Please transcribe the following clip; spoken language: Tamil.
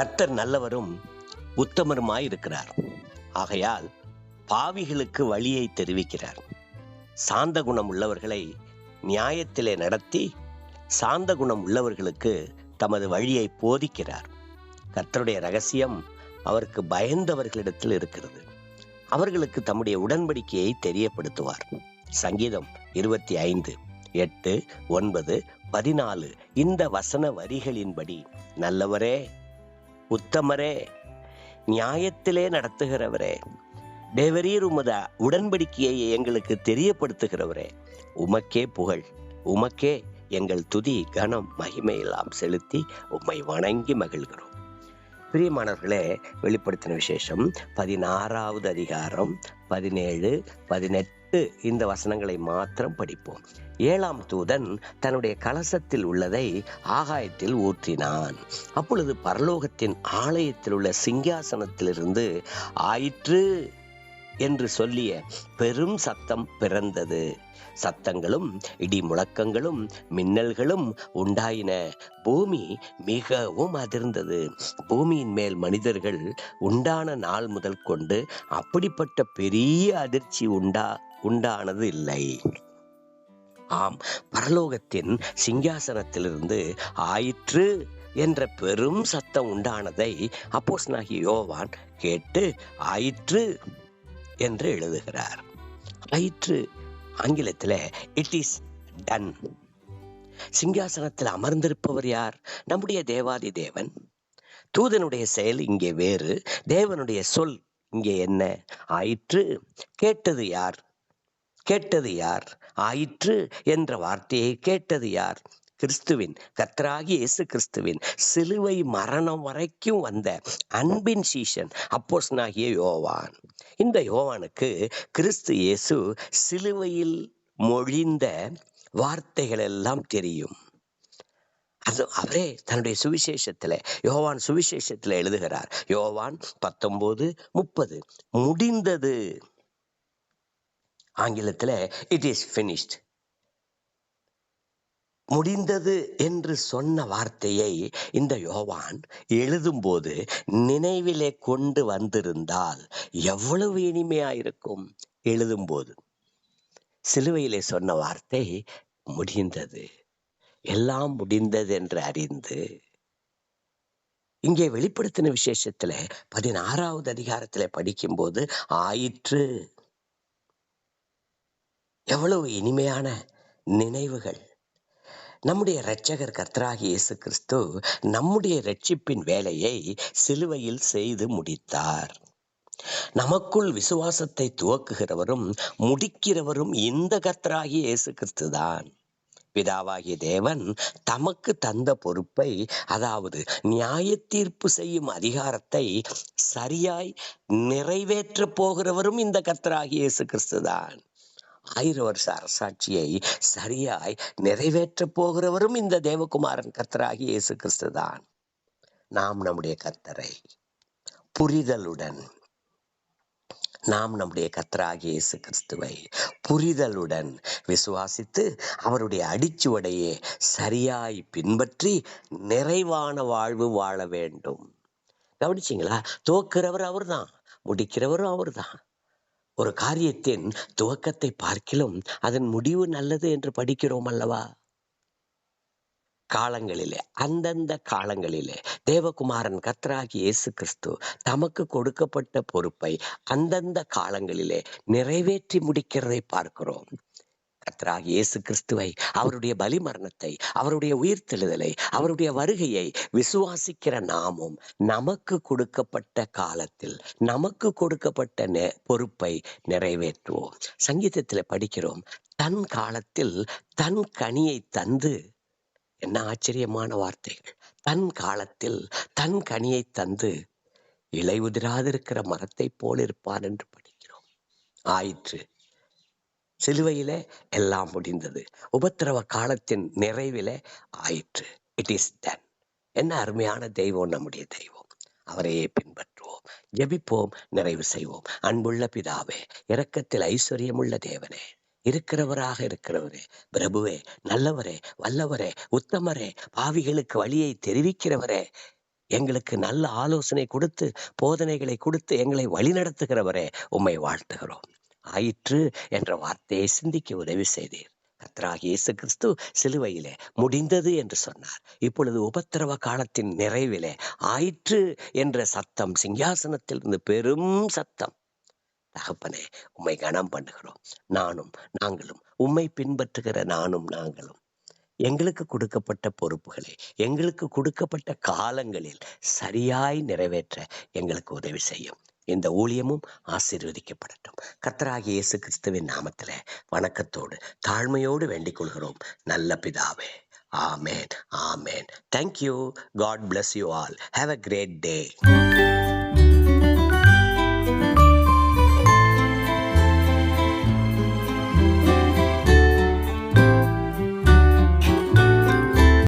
கர்த்தர் நல்லவரும் உத்தமருமாயிருக்கிறார். ஆகையால் பாவிகளுக்கு வழியை தெரிவிக்கிறார். சாந்த குணம் உள்ளவர்களை நியாயத்திலே நடத்தி சாந்த குணம் உள்ளவர்களுக்கு தமது வழியை போதிக்கிறார். கர்த்தருடைய ரகசியம் அவருக்கு பயந்தவர்களிடத்தில் இருக்கிறது. அவர்களுக்கு தம்முடைய உடன்படிக்கையை தெரியப்படுத்துவார். சங்கீதம் இருபத்தி ஐந்து எட்டு ஒன்பது பதினாலு இந்த வசன வரிகளின்படி நல்லவரே உத்தமரே நியாயத்திலே நடத்துகிறவரே. தேவரீர் உமத உடன்படிக்கையை எங்களுக்கு தெரியப்படுத்துகிறவரே. உமக்கே புகழ் உமக்கே எங்கள் துதி கனம் மகிமையெல்லாம் செலுத்தி உம்மை வணங்கி மகிழ்கிறோம். பிரியமானவர்களே வெளிப்படுத்தின விசேஷம் பதினாறாவது அதிகாரம் பதினேழு பதினெட்டு இந்த வசனங்களை மாத்திரம் படிப்போம். ஏழாம் தூதன் தன்னுடைய கலசத்தில் உள்ளதை ஆகாயத்தில் ஊற்றினான். அப்பொழுது பரலோகத்தின் ஆலயத்தில் உள்ள சிங்காசனத்திலிருந்து ஆயிற்று என்று சொல்லிய பெரும் சத்தம் பிறந்தது. சத்தங்களும் இடி முழக்கங்களும் மின்னல்களும் உண்டாயின. பூமி மிகவும் அதிர்ந்தது. பூமியின் மேல் மனிதர்கள் உண்டான நாள் முதல் கொண்டு அப்படிப்பட்ட பெரிய அதிர்ச்சி உண்டா உண்டானது இல்லை. ஆம் பரலோகத்தின் சிங்காசனத்திலிருந்து ஆயிற்று என்ற பெரும் சத்தம் உண்டானதை அப்போஸ்தலனாகிய யோவான் கேட்டு ஆயிற்று என்று எழுதுகிறார். ஆயிற்று ஆங்கிலத்தில் இட் இஸ் டன் சிங்காசனத்தில் அமர்ந்திருப்பவர் யார்? நம்முடைய தேவாதி தேவன். தூதனுடைய செயல் இங்கே வேறு தேவனுடைய சொல் இங்கே என்ன? ஆயிற்று கேட்டது யார்? கேட்டது யார்? ஆயிற்று என்ற வார்த்தையை கேட்டது யார்? கிறிஸ்துவின் கத்தராகி இயேசு கிறிஸ்துவின் சிலுவை மரணம் வரைக்கும் வந்த அன்பின் சீஷன் அப்போஸ்தலனாகிய யோவான். இந்த யோவானுக்கு கிறிஸ்து இயேசு சிலுவையில் மொழிந்த வார்த்தைகள் எல்லாம் தெரியும். அது அவரே தன்னுடைய சுவிசேஷத்துல யோவான் சுவிசேஷத்துல எழுதுகிறார். யோவான் பத்தொன்பது முப்பது. முடிந்தது. ஆங்கிலத்துல இட் இஸ் ஃபினிஷ்ட் முடிந்தது என்று சொன்ன வார்த்தையை இந்த யோவான் எழுதும்போது நினைவிலே கொண்டு வந்திருந்தால் எவ்வளவு இனிமையாயிருக்கும் எழுதும்போது. சிலுவையிலே சொன்ன வார்த்தை முடிந்தது. எல்லாம் முடிந்தது என்று அறிந்து இங்கே வெளிப்படுத்தின விசேஷத்துல பதினாறாவது அதிகாரத்துல படிக்கும்போது ஆயிற்று. எவ்வளவு இனிமையான நினைவுகள். நம்முடைய இரட்சகர் கர்த்தராகி இயேசு கிறிஸ்து நம்முடைய ரட்சிப்பின் வேலையை சிலுவையில் செய்து முடித்தார். நமக்குள் விசுவாசத்தை துவக்குகிறவரும் முடிக்கிறவரும் இந்த கர்த்தராகிய இயேசு கிறிஸ்து தான். பிதாவாகிய தேவன் தமக்கு தந்த பொறுப்பை அதாவது நியாய தீர்ப்பு செய்யும் அதிகாரத்தை சரியாய் நிறைவேற்றப் போகிறவரும் இந்த கர்த்தராகிய இயேசு கிறிஸ்து தான். ஆயிரம் வருஷ அரசாட்சியை சரியாய் நிறைவேற்றப் போகிறவரும் இந்த தேவகுமாரன் கர்த்தராகி இயேசு கிறிஸ்து தான் நாம் நம்முடைய கர்த்தரை புரிதலுடன் நாம் நம்முடைய கர்த்தராகிய இயேசு கிறிஸ்துவை புரிதலுடன் விசுவாசித்து அவருடைய அடிச்சுவடையை சரியாய் பின்பற்றி நிறைவான வாழ்வு வாழ வேண்டும். கவனிச்சிங்களா? துவக்கிறவர் அவர்தான் முடிக்கிறவரும் அவர் தான் ஒரு காரியத்தின் துவக்கத்தை பார்க்கிலும் அதன் முடிவு நல்லது என்று படிக்கிறோம் அல்லவா? காலங்களிலே அந்தந்த காலங்களிலே தேவகுமாரன் கத்தராகி இயேசு கிறிஸ்து தமக்கு கொடுக்கப்பட்ட பொறுப்பை அந்தந்த காலங்களிலே நிறைவேற்றி முடிக்கிறதை பார்க்கிறோம். கர்த்தராகி இயேசு கிறிஸ்துவை அவருடைய பலி மரணத்தை அவருடைய உயிர்த்தெழுதலை அவருடைய வருகையை விசுவாசிக்கிற நாமும் நமக்கு கொடுக்கப்பட்ட காலத்தில் நமக்கு கொடுக்கப்பட்ட நெ- பொறுப்பை நிறைவேற்றுவோம். சங்கீதத்தில் படிக்கிறோம் தன் காலத்தில் தன் கனியை தந்து என்ன ஆச்சரியமான வார்த்தைகள். தன் காலத்தில் தன் கனியை தந்து இலை உதிராதிருக்கிற மரத்தை போல் இருப்பார் என்று படிக்கிறோம். ஆயிற்று. சிலுவையில எல்லாம் முடிந்தது. உபத்திரவ காலத்தின் நிறைவில ஆயிற்று. இட் இஸ் தன் என்ன அருமையான தெய்வம் நம்முடைய தெய்வம். அவரையே பின்பற்றுவோம். ஜெபிப்போம் நிறைவு செய்வோம். அன்புள்ள பிதாவே இரக்கத்தில் ஐஸ்வர்யமுள்ள தேவனே இருக்கிறவராக இருக்கிறவரே பிரபுவே நல்லவரே வல்லவரே உத்தமரே பாவிகளுக்கு வழியை தெரிவிக்கிறவரே எங்களுக்கு நல்ல ஆலோசனை கொடுத்து போதனைகளை கொடுத்து எங்களை வழிநடத்துகிறவரே உம்மை வாழ்த்துகிறோம். ஆயிற்று என்ற வார்த்தையை சிந்திக்க உதவி செய்தீர். கர்த்தராகிய இயேசு கிறிஸ்து சிலுவையிலே முடிந்தது என்று சொன்னார். இப்பொழுது உபத்திரவ காலத்தின் நிறைவிலே ஆயிற்று என்ற சத்தம் சிங்காசனத்திலிருந்து பெரும் சத்தம். தகப்பனே உம்மை கனம் பண்ணுகிறோம். நானும் நாங்களும் உம்மை பின்பற்றுகிற நானும் நாங்களும். எங்களுக்கு கொடுக்கப்பட்ட பொறுப்புகளை எங்களுக்கு கொடுக்கப்பட்ட காலங்களில் சரியாய் நிறைவேற்ற எங்களுக்கு உதவி செய்யும். இந்த ஊழியமும் ஆசீர்வதிக்கப்படட்டும். கத்தராகிய இயேசு கிறிஸ்துவின் நாமத்தில் வணக்கத்தோடு தாழ்மையோடு வேண்டிக் கொள்கிறோம். நல்ல பிதாவே. ஆமேன். ஆமேன். Thank you God bless you all have a great day